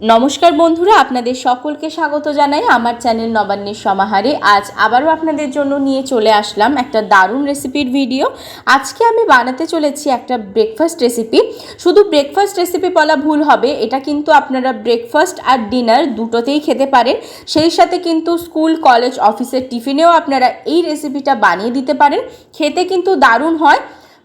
নমস্কার বন্ধুরা, আপনাদের সকলকে স্বাগত জানাই আমার চ্যানেল নবান্নের সমাহারে। আজ আবারও আপনাদের জন্য নিয়ে চলে আসলাম একটা দারুণ রেসিপির ভিডিও। আজকে আমি বানাতে চলেছি একটা ব্রেকফাস্ট রেসিপি শুধু ব্রেকফাস্ট রেসিপি বলা ভুল হবে, এটা কিন্তু আপনারা ব্রেকফাস্ট আর ডিনার দুটোতেই খেতে পারেন। সেই সাথে কিন্তু স্কুল কলেজ অফিসের টিফিনেও আপনারা এই রেসিপিটা বানিয়ে দিতে পারেন। খেতে কিন্তু দারুণ হয়।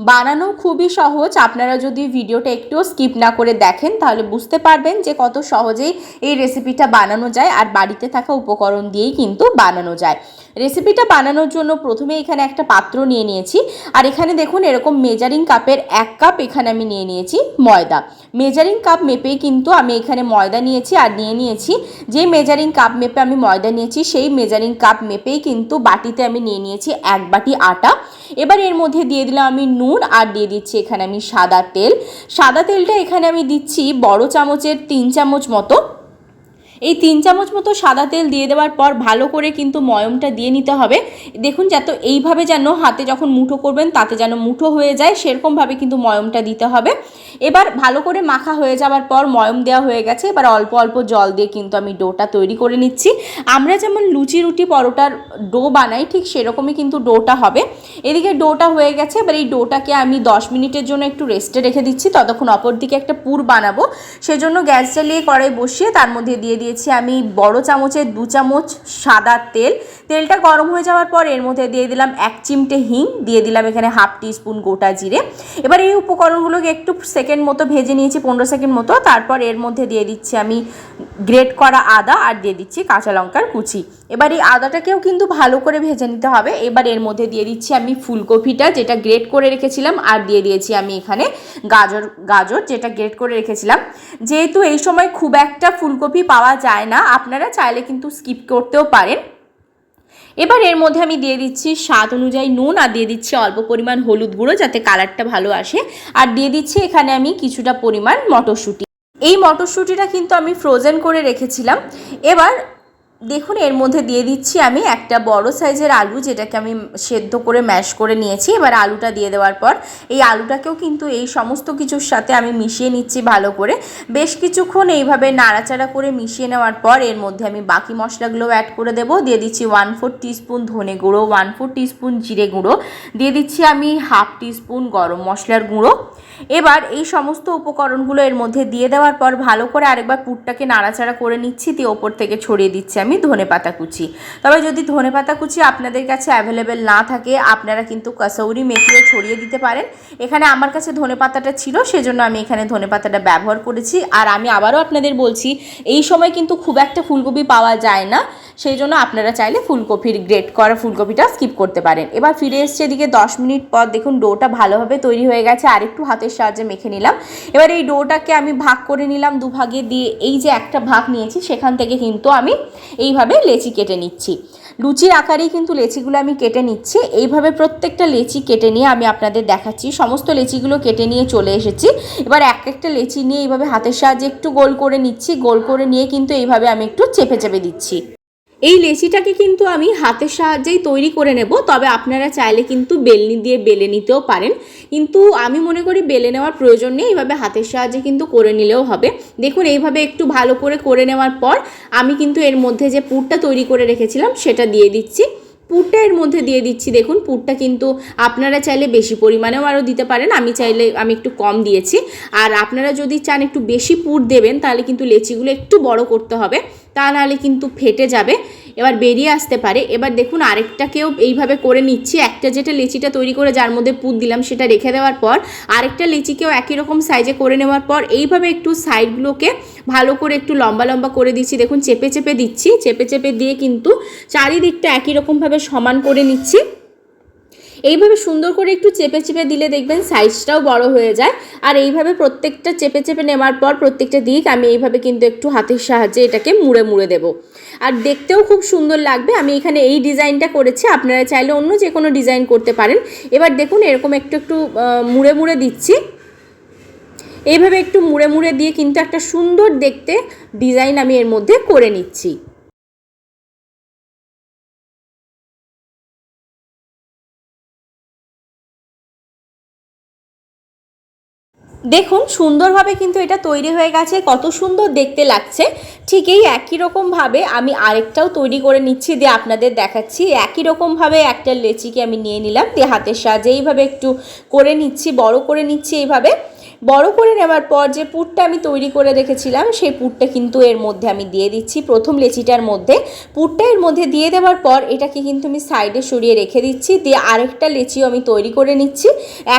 বানানো খুবই সহজ। আপনারা যদি ভিডিওটা একটুও স্কিপ না করে দেখেন, তাহলে বুঝতে পারবেন যে কত সহজেই এই রেসিপিটা বানানো যায় আর বাড়িতে থাকা উপকরণ দিয়েই কিন্তু বানানো যায়। রেসিপিটা বানানোর জন্য প্রথমে এখানে একটা পাত্র নিয়ে নিয়েছি। আর এখানে দেখুন, এরকম মেজারিং কাপের এক কাপ এখানে আমি নিয়ে নিয়েছি ময়দা। মেজারিং কাপ মেপেই কিন্তু আমি এখানে ময়দা নিয়েছি আর নিয়ে নিয়েছি। যে মেজারিং কাপ মেপে আমি ময়দা নিয়েছি, সেই মেজারিং কাপ মেপেই কিন্তু বাটিতে আমি নিয়ে নিয়েছি এক বাটি আটা। এবার এর মধ্যে দিয়ে দিলাম আমি নুন আর দিয়ে দিচ্ছি এখানে আমি সাদা তেল। সাদা তেলটা এখানে আমি দিচ্ছি বড় চামচের তিন চামচ মতো এই তিন চামচ মতো সাদা তেল দিয়ে দেওয়ার পর ভালো করে কিন্তু ময়মটা দিয়ে নিতে হবে। দেখুন যাতে এইভাবে যেন হাতে যখন মুঠো করবেন, তাতে যেন মুঠো হয়ে যায়, সেরকমভাবে কিন্তু ময়মটা দিতে হবে। এবার ভালো করে মাখা হয়ে যাওয়ার পর ময়ম দেওয়া হয়ে গেছে, এবার অল্প অল্প জল দিয়ে কিন্তু আমি ডোটা তৈরি করে নিচ্ছি। আমরা যেমন লুচি রুটি পরোটার ডো বানাই, ঠিক সেরকমই কিন্তু ডোটা হবে। এদিকে ডোটা হয়ে গেছে, এবার এই ডোটাকে আমি দশ মিনিটের জন্য একটু রেস্টে রেখে দিচ্ছি। ততক্ষণ অপর দিকে একটা পুর বানাবো। সেজন্য গ্যাস জ্বালিয়ে কড়াই বসিয়ে তার মধ্যে দিয়ে দিয়েছি আমি বড় চামচের দু চামচ সাদা তেল। তেলটা গরম হয়ে যাওয়ার পর এর মধ্যে দিয়ে দিলাম এক চিমটে হিং, দিয়ে দিলাম এখানে হাফ টিস্পুন গোটা জিরে। এবার এই উপকরণগুলোকে একটু সেকেন্ড মতো ভেজে নিয়েছি, পনেরো সেকেন্ড মতো। তারপর এর মধ্যে দিয়ে দিচ্ছি আমি গ্রেট করা আদা আর দিয়ে দিচ্ছি কাঁচা লঙ্কার কুচি। এবার এই আদাটাকেও কিন্তু ভালো করে ভেজে নিতে হবে। এবার এর মধ্যে দিয়ে দিচ্ছি আমি ফুলকপিটা, যেটা গ্রেট করে রেখেছিলাম, আর দিয়ে দিয়েছি আমি এখানে গাজর গাজর, যেটা গ্রেট করে রেখেছিলাম। যেহেতু এই সময় খুব একটা ফুলকপি পাওয়া যায় না, আপনারা চাইলে কিন্তু স্কিপ করতেও পারেন। এবার এর মধ্যে আমি দিয়ে দিচ্ছি স্বাদ অনুযায়ী নুন, আর দিয়ে দিচ্ছি অল্প পরিমাণ হলুদ গুঁড়ো, যাতে কালারটা ভালো আসে। আর দিয়ে দিচ্ছি এখানে আমি কিছুটা পরিমাণ মটরশুঁটি। এই মটরশুঁটিটা কিন্তু আমি ফ্রোজেন করে রেখেছিলাম। এবার দেখুন, এর মধ্যে দিয়ে দিচ্ছি আমি একটা বড় সাইজের আলু যেটাকে আমি সেদ্ধ করে ম্যাশ করে নিয়েছি। এবার আলুটা দিয়ে দেওয়ার পর এই আলুটাকেও কিন্তু এই সমস্ত কিছুর সাথে আমি মিশিয়ে নিচ্ছি ভালো করে। বেশ কিছুক্ষণ এইভাবে নাড়াচাড়া করে মিশিয়ে নেওয়ার পর এর মধ্যে আমি বাকি মশলাগুলো অ্যাড করে দেবো। দিয়ে দিচ্ছি ওয়ান ফোর টিস্পুন ধনে গুঁড়ো ওয়ান ফোর টিস্পুন জিরে গুঁড়ো। দিয়ে দিচ্ছি আমি হাফ টিস্পুন গরম মশলার গুঁড়ো। এবার এই সমস্ত উপকরণগুলো এর মধ্যে দিয়ে দেওয়ার পর ভালো করে আরেকবার পুরটাকে নাড়াচাড়া করে নিচ্ছি। দিয়ে ওপর থেকে ছড়িয়ে দিচ্ছি আমি ধনে পাতা কুচি তবে যদি ধনে পাতা কুচি আপনাদের কাছে অ্যাভেলেবেল না থাকে, আপনারা কিন্তু কাসৌরি মেথিও ছড়িয়ে দিতে পারেন। এখানে আমার কাছে ধনে পাতাটা ছিল, সেজন্য আমি এখানে ধনে পাতাটা ব্যবহার করেছি। আর আমি আবারও আপনাদের বলছি, এই সময় কিন্তু খুব একটা ফুলকপি পাওয়া যায় না। সেই জন্য আপনারা চাইলে ফুলকপির গ্রেট করা ফুলকপিটা স্কিপ করতে পারেন। এবার ফিরে এসছে এদিকে দশ মিনিট পর দেখুন ডোটা ভালোভাবে তৈরি হয়ে গেছে আর একটু হাতের সাহায্যে মেখে নিলাম। এবার এই ডোটাকে আমি ভাগ করে নিলাম দুভাগে দিয়ে এই যে একটা ভাগ নিয়েছি সেখান থেকে কিন্তু আমি এইভাবে লেচি কেটে নিচ্ছি। লুচির আকারেই কিন্তু লেচিগুলো আমি কেটে নিচ্ছি। এইভাবে প্রত্যেকটা লেচি কেটে নিয়ে আমি আপনাদের দেখাচ্ছি। সমস্ত লেচিগুলো কেটে নিয়ে চলে এসেছি। এবার এক একটা লেচি নিয়ে এইভাবে হাতের সাহায্যে একটু গোল করে নিচ্ছি। গোল করে নিয়ে কিন্তু এইভাবে আমি একটু চেপে চেপে দিচ্ছি। এই লেচিটাকে কিন্তু আমি হাতের সাহায্যেই তৈরি করে নেব, তবে আপনারা চাইলে কিন্তু বেলনি দিয়ে বেলে নিতেও পারেন। কিন্তু আমি মনে করি বেলে নেওয়ার প্রয়োজন নেই, এইভাবে হাতের সাহায্যে কিন্তু করে নিলেও হবে। দেখুন, এইভাবে একটু ভালো করে করে নেওয়ার পর আমি কিন্তু এর মধ্যে যে পুরটা তৈরি করে রেখেছিলাম, সেটা দিয়ে দিচ্ছি। পুরটা এর মধ্যে দিয়ে দিচ্ছি। দেখুন, পুরটা কিন্তু আপনারা চাইলে বেশি পরিমাণেও আরও দিতে পারেন। আমি চাইলে, আমি একটু কম দিয়েছি। আর আপনারা যদি চান একটু বেশি পুর দেবেন, তাহলে কিন্তু লেচিগুলো একটু বড় করতে হবে। তা নাহলে কিন্তু ফেটে যাবে। এবার বেরিয়ে আসতে পারে। এবার দেখুন, আরেকটাকেও এইভাবে করে নিচ্ছি। একটা যেটা লেচিটা তৈরি করে যার মধ্যে পুর দিলাম, সেটা রেখে দেওয়ার পর, আরেকটা লেচিকেও একই রকম সাইজে করে নেওয়ার পর, এইভাবে একটু সাইডগুলোকে ভালো করে একটু লম্বা লম্বা করে দিচ্ছি। দেখুন, চেপে চেপে দিচ্ছি। চেপে চেপে দিয়ে কিন্তু চারিদিকটা একই রকমভাবে সমান করে নিচ্ছি। এইভাবে সুন্দর করে একটু চেপে চেপে দিলে দেখবেন সাইজটাও বড় হয়ে যায়। আর এইভাবে প্রত্যেকটা চেপে চেপে নেওয়ার পর প্রত্যেকটা দিক আমি এইভাবে কিন্তু একটু হাতের সাহায্যে এটাকে মুড়ে মুড়ে দেবো। আর দেখতেও খুব সুন্দর লাগবে। আমি এখানে এই ডিজাইনটা করেছি। আপনারা চাইলে অন্য যে কোনো ডিজাইন করতে পারেন। এবার দেখুন, এরকম একটু একটু মুড়ে মুড়ে দিচ্ছি। এইভাবে একটু মুড়ে মুড়ে দিয়ে কিন্তু একটা সুন্দর দেখতে ডিজাইন আমি এর মধ্যে করে নিচ্ছি। দেখুন, সুন্দরভাবে কিন্তু এটা তৈরি হয়ে গেছে, কত সুন্দর দেখতে লাগছে। ঠিক এই একই রকমভাবে আমি আরেকটাও তৈরি করে নিচ্ছি, দিয়ে আপনাদের দেখাচ্ছি। একই রকমভাবে একটা লেচিকে আমি নিয়ে নিলাম, দিয়ে হাতের সাহায্যে এইভাবে একটু করে নিচ্ছি, বড় করে নিচ্ছি এইভাবে। বড় করে নেওয়ার পর যে পুরটা আমি তৈরি করে রেখেছিলাম, সেই পুরটা কিন্তু এর মধ্যে আমি দিয়ে দিচ্ছি। প্রথম লেচিটার মধ্যে পুরটা এর মধ্যে দিয়ে দেওয়ার পর এটাকে কিন্তু আমি সাইডে সরিয়ে রেখে দিচ্ছি। দিয়ে আরেকটা লেচিও আমি তৈরি করে নিচ্ছি।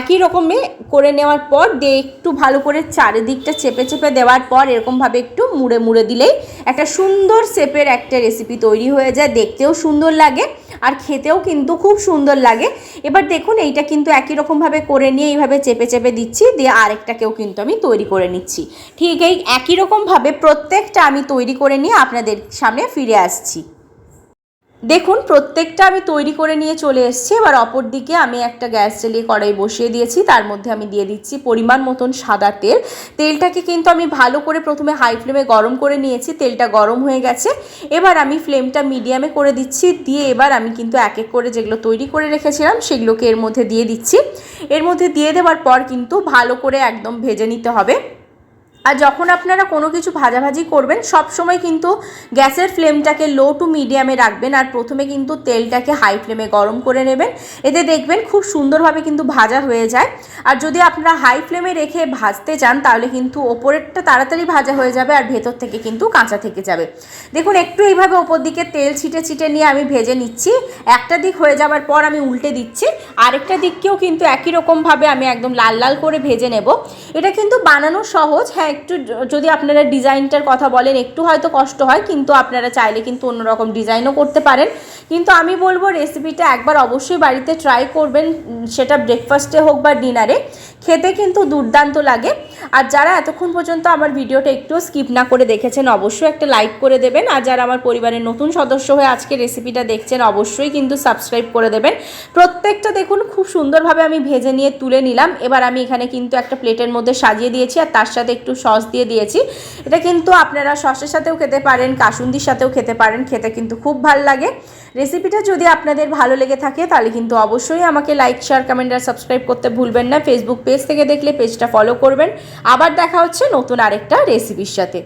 একই রকমে করে নেওয়ার পর দিয়ে একটু ভালো করে চারিদিকটা চেপে চেপে দেওয়ার পর এরকমভাবে একটু মুড়ে মুড়ে দিলেই একটা সুন্দর শেপের একটা রেসিপি তৈরি হয়ে যায়। দেখতেও সুন্দর লাগে আর খেতেও কিন্তু খুব সুন্দর লাগে। এবার দেখুন, এইটা কিন্তু একই রকমভাবে করে নিয়ে এইভাবে চেপে চেপে দিচ্ছি। দিয়ে আরেকটাকেও কিন্তু আমি তৈরি করে নিচ্ছি। ঠিক এই একই রকমভাবে প্রত্যেকটা আমি তৈরি করে নিয়ে আপনাদের সামনে ফিরে আসছি। দেখুন, প্রত্যেকটা আমি তৈরি করে নিয়ে চলে এসেছি। এবার অপর দিকে আমি একটা গ্যাস জ্বালিয়ে কড়াই বসিয়ে দিয়েছি। তার মধ্যে আমি দিয়ে দিচ্ছি পরিমাণ মতন সাদা তেল। তেলটাকে কিন্তু আমি ভালো করে প্রথমে হাই ফ্লেমে গরম করে নিয়েছি। তেলটা গরম হয়ে গেছে। এবার আমি ফ্লেমটা মিডিয়ামে করে দিচ্ছি। দিয়ে এবার আমি কিন্তু এক এক করে যেগুলো তৈরি করে রেখেছিলাম, সেগুলোকে এর মধ্যে দিয়ে দিচ্ছি। এর মধ্যে দিয়ে দেওয়ার পর কিন্তু ভালো করে একদম ভেজে নিতে হবে। আর যখন আপনারা কোনো কিছু ভাজাভাজি করবেন, সব সময় কিন্তু গ্যাসের ফ্লেমটাকে লো টু মিডিয়ামে রাখবেন আর প্রথমে কিন্তু তেলটাকে হাই ফ্লেমে গরম করে নেবেন। এতে দেখবেন খুব সুন্দরভাবে কিন্তু ভাজা হয়ে যায়। আর যদি আপনারা হাই ফ্লেমে রেখে ভাজতে চান, তাহলে কিন্তু ওপরেরটা তাড়াতাড়ি ভাজা হয়ে যাবে আর ভেতর থেকে কিন্তু কাঁচা থেকে যাবে। দেখুন, একটু এইভাবে ওপর দিকে তেল ছিটে ছিটে নিয়ে আমি ভেজে নিচ্ছি। একটা দিক হয়ে যাওয়ার পর আমি উল্টে দিচ্ছি। আরেকটা দিককেও কিন্তু একই রকমভাবে আমি একদম লাল লাল করে ভেজে নেব। এটা কিন্তু বানানো সহজ। হ্যাঁ একটু যদি আপনারা ডিজাইনটার কথা বলেন, একটু হয়তো কষ্ট হয়, কিন্তু আপনারা চাইলে কিন্তু অন্যরকম ডিজাইনও করতে পারেন। কিন্তু আমি বলব রেসিপিটা একবার অবশ্যই বাড়িতে ট্রাই করবেন সেটা ব্রেকফাস্টে হোক বা ডিনারে খেতে কিন্তু দুর্দান্ত লাগে। আর যারা এতক্ষণ পর্যন্ত আমার ভিডিওটা একটু স্কিপ না করে দেখেছেন, অবশ্যই একটা লাইক করে দেবেন। আর যারা আমার পরিবারের নতুন সদস্য হয়ে আজকে রেসিপিটা দেখছেন, অবশ্যই কিন্তু সাবস্ক্রাইব করে দেবেন। প্রত্যেকটা দেখুন, খুব সুন্দরভাবে আমি ভেজে নিয়ে তুলে নিলাম। এবার আমি এখানে কিন্তু একটা প্লেটের মধ্যে সাজিয়ে দিয়েছি আর তার সাথে একটু সস দিয়ে দিয়েছি। এটা কিন্তু আপনারা সসের সাথেও খেতে পারেন, কাসুন্দির সাথেও খেতে পারেন, খেতে কিন্তু খুব ভালো লাগে। রেসিপিটা যদি আপনাদের ভালো লেগে থাকে, তাহলে কিন্তু অবশ্যই আমাকে লাইক শেয়ার কমেন্ট আর সাবস্ক্রাইব করতে ভুলবেন না। ফেসবুক পেজ থেকে দেখলে পেজটা ফলো করবেন। আবার দেখা হচ্ছে নতুন আরেকটা রেসিপির সাথে।